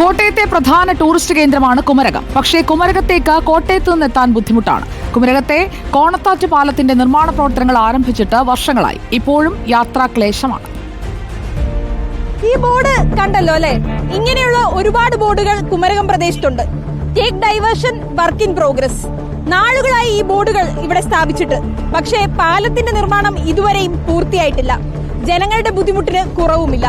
കോട്ടയത്തെ പ്രധാന ടൂറിസ്റ്റ് കേന്ദ്രമാണ് കുമരകം. പക്ഷേ കുമരകത്തേക്ക് കോട്ടയത്ത് നിന്ന് എത്താൻ ബുദ്ധിമുട്ടാണ്. കുമരകത്തെ കോണത്താറ്റ് പാലത്തിന്റെ നിർമ്മാണ പ്രവർത്തനങ്ങൾ ആരംഭിച്ചിട്ട് വർഷങ്ങളായി. ഇപ്പോഴും യാത്രാക്ലേശമാണ് ഈ ബോർഡ് കണ്ടല്ലോ അല്ലെ? ഇങ്ങനെയുള്ള ഒരുപാട് ബോർഡുകൾ Kumarakom പ്രദേശത്തുണ്ട്. Take diversion work in progress നാളുകളായി ഈ ബോർഡുകൾ ഇവിടെ സ്ഥാപിച്ചിട്ട്. പക്ഷേ പാലത്തിന്റെ നിർമ്മാണം ഇതുവരെയും പൂർത്തിയായിട്ടില്ല. ജനങ്ങളുടെ ബുദ്ധിമുട്ടിന് കുറവുമില്ല.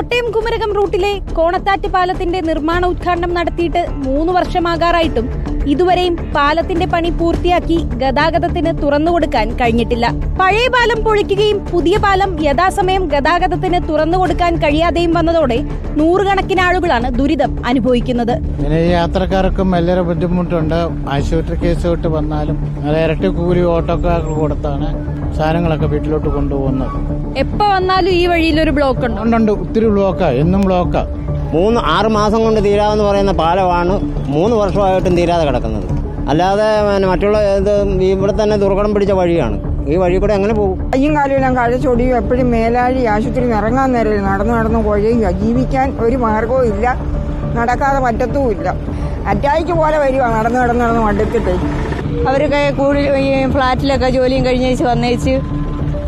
കോട്ടയം കുമരകം റൂട്ടിലെ കോണത്താറ്റ് പാലത്തിന്റെ നിർമ്മാണ ഉദ്ഘാടനം നടത്തിയിട്ട് മൂന്ന് വർഷമാകാറായിട്ടും ഇതുവരെയും പാലത്തിന്റെ പണി പൂർത്തിയാക്കി ഗതാഗതത്തിന് തുറന്നുകൊടുക്കാൻ കഴിഞ്ഞിട്ടില്ല. പഴയ പാലം പൊളിക്കുകയും പുതിയ പാലം യഥാസമയം ഗതാഗതത്തിന് തുറന്നുകൊടുക്കാൻ കഴിയാതെയും വന്നതോടെ നൂറുകണക്കിന് ആളുകളാണ് ദുരിതം അനുഭവിക്കുന്നത്. പിന്നെ യാത്രക്കാർക്കും വലിയ ബുദ്ധിമുട്ടുണ്ട്. ആശുപത്രി കേസ് തൊട്ട് വന്നാലും ഇരട്ടി കൂലി ഓട്ടോക്കാർക്ക് കൊടുത്താണ് സാധനങ്ങളൊക്കെ വീട്ടിലോട്ട് കൊണ്ടുപോകുന്നത്. എപ്പോ വന്നാലും ഈ വഴിയിൽ ഒരു ബ്ലോക്ക് ഉണ്ട്. ഒത്തിരി ബ്ലോക്കാ എന്നും ബ്ലോക്കാ മൂന്ന് ആറ് മാസം കൊണ്ട് തീരാമെന്ന് പറയുന്ന പാലമാണ് മൂന്ന് വർഷമായിട്ടും തീരാതെ കിടക്കുന്നത്. അല്ലാതെ പിന്നെ മറ്റുള്ള ഇത് ഇവിടെ തന്നെ ദുർഘടം പിടിച്ച വഴിയാണ്. ഈ വഴി കൂടെ എങ്ങനെ പോകും? കയ്യും കാലുമെല്ലാം കഴച്ചൊടിയും എപ്പോഴും മേലാഴി ആശുപത്രിയിൽ നിന്ന് ഇറങ്ങാൻ നേരം നടന്നു നടന്ന് കുഴയുക ജീവിക്കാൻ ഒരു മാർഗവും ഇല്ല. നടക്കാതെ പറ്റത്തുമില്ല അറ്റാക്ക് പോലെ വരിക നടന്ന് നടന്ന് നടന്ന് മടുത്തിട്ട്. അവരൊക്കെ കൂടുതൽ ഈ ഫ്ലാറ്റിലൊക്കെ ജോലിയും കഴിഞ്ഞേച്ച് വന്നേച്ച്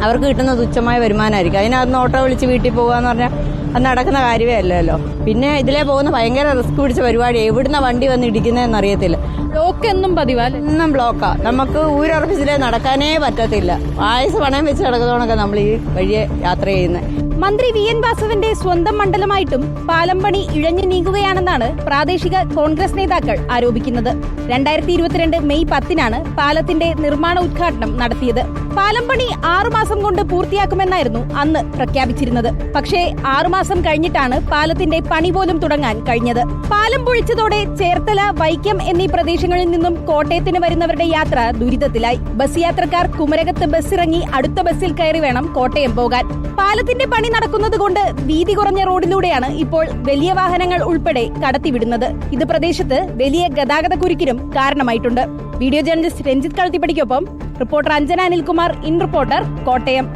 അവർക്ക് കിട്ടുന്ന തുച്ഛമായ വരുമാനമായിരിക്കും. അതിനകത്ത് ഓട്ടോ വിളിച്ച് വീട്ടിൽ പോകുക എന്ന് പറഞ്ഞാൽ അത് നടക്കുന്ന കാര്യമേ അല്ലല്ലോ. പിന്നെ ഇതിലേ പോകുന്ന ഭയങ്കര റിസ്ക് പിടിച്ച പരിപാടി എവിടുന്ന വണ്ടി വന്ന് ഇടിക്കുന്നതെന്ന് അറിയത്തില്ല ബ്ലോക്ക് എന്നും പതിവാ അല്ലേ? എന്നും ബ്ലോക്കാ. നമുക്ക് ഊരുറപ്പിച്ചിലേ നടക്കാനേ പറ്റത്തില്ല. ആയുസ് പണയം വെച്ച് നടക്കുന്നതുകൊണ്ടൊക്കെ നമ്മൾ ഈ വഴിയെ യാത്ര ചെയ്യുന്നത് മന്ത്രി വി എൻ വാസവന്റെ സ്വന്തം മണ്ഡലമായിട്ടും പാലം പണി ഇഴഞ്ഞു നീങ്ങുകയാണെന്നാണ് പ്രാദേശിക കോൺഗ്രസ് നേതാക്കൾ ആരോപിക്കുന്നത്. രണ്ടായിരത്തി ഇരുപത്തിരണ്ട് മെയ് പത്തിനാണ് പാലത്തിന്റെ നിർമ്മാണ ഉദ്ഘാടനം നടത്തിയത്. പാലം പണി ആറുമാസം കൊണ്ട് പൂർത്തിയാക്കുമെന്നായിരുന്നു അന്ന് പ്രഖ്യാപിച്ചിരുന്നത്. പക്ഷേ ആറുമാസം കഴിഞ്ഞിട്ടാണ് പാലത്തിന്റെ പണി പോലും തുടങ്ങാൻ കഴിഞ്ഞത്. പാലം പൊഴിച്ചതോടെ ചേർത്തല വൈക്കം എന്നീ പ്രദേശങ്ങളിൽ നിന്നും കോട്ടയത്തിന് വരുന്നവരുടെ യാത്ര ദുരിതത്തിലായി. ബസ് യാത്രക്കാർ കുമരകത്ത് ബസ്സിറങ്ങി അടുത്ത ബസ്സിൽ കയറി വേണം കോട്ടയം പോകാൻ. പാലത്തിന്റെ പണി നടക്കുന്നത് കൊണ്ട് വീതി കുറഞ്ഞ റോഡിലൂടെയാണ് ഇപ്പോൾ വലിയ വാഹനങ്ങൾ ഉൾപ്പെടെ കടത്തിവിടുന്നത്. ഇത് പ്രദേശത്ത് വലിയ ഗതാഗത കുരുക്കിനും കാരണമായിട്ടുണ്ട്. Video journalist Ranjith കളത്തിപ്പടിക്കൊപ്പം reporter Anjana Anilkumar in reporter Kottayam.